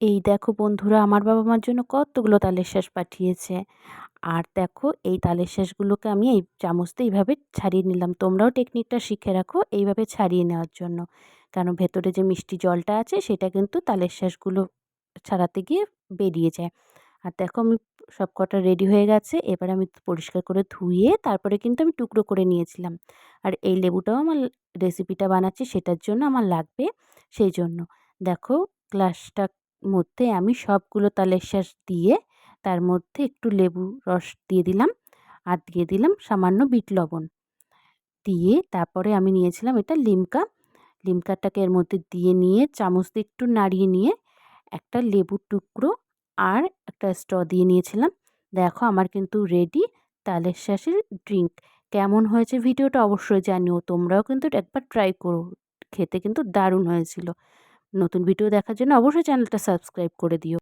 এই দেখো বন্ধুরা, আমার বাবা মার জন্য কতগুলো তালের শ্বাস পাঠিয়েছে। আর দেখো, এই তালের শ্বাসগুলোকে আমি এই চামচতে এইভাবে ছাড়িয়ে নিলাম। তোমরাও টেকনিকটা শিখে রাখো এইভাবে ছাড়িয়ে নেওয়ার জন্য। কারণ ভেতরে যে মিষ্টি জলটা আছে, সেটা কিন্তু তালের শ্বাসগুলো ছাড়াতে গিয়ে বেরিয়ে যায়। আর দেখো, আমি সব কটা রেডি হয়ে গেছে। এবার আমি পরিষ্কার করে ধুয়ে তারপরে কিন্তু আমি টুকরো করে নিয়েছিলাম। আর এই লেবুটাও আমার রেসিপিটা বানাচ্ছি, সেটার জন্য আমার লাগবে। সেই জন্য দেখো গ্লাসটা মধ্যে আমি সবগুলো তালের শাঁস দিয়ে তার মধ্যে একটু লেবু রস দিয়ে দিলাম আর দিয়ে দিলাম সামান্য বিট লবণ। দিয়ে তারপরে আমি নিয়েছিলাম এটা লিমকা। লিমকাটাকে এর মধ্যে দিয়ে নিয়ে চামচ দিয়ে একটু নাড়িয়ে নিয়ে একটা লেবুর টুকরো আর একটা স্ট্র দিয়ে নিয়েছিলাম। দেখো আমার কিন্তু রেডি তালের শাঁসের ড্রিঙ্ক কেমন হয়েছে ভিডিওটা অবশ্যই জানিও। তোমরাও কিন্তু একবার ট্রাই করো। খেতে কিন্তু দারুণ হয়েছিল। নতুন ভিডিও দেখার জন্য অবশ্যই চ্যানেলটা সাবস্ক্রাইব করে দিও।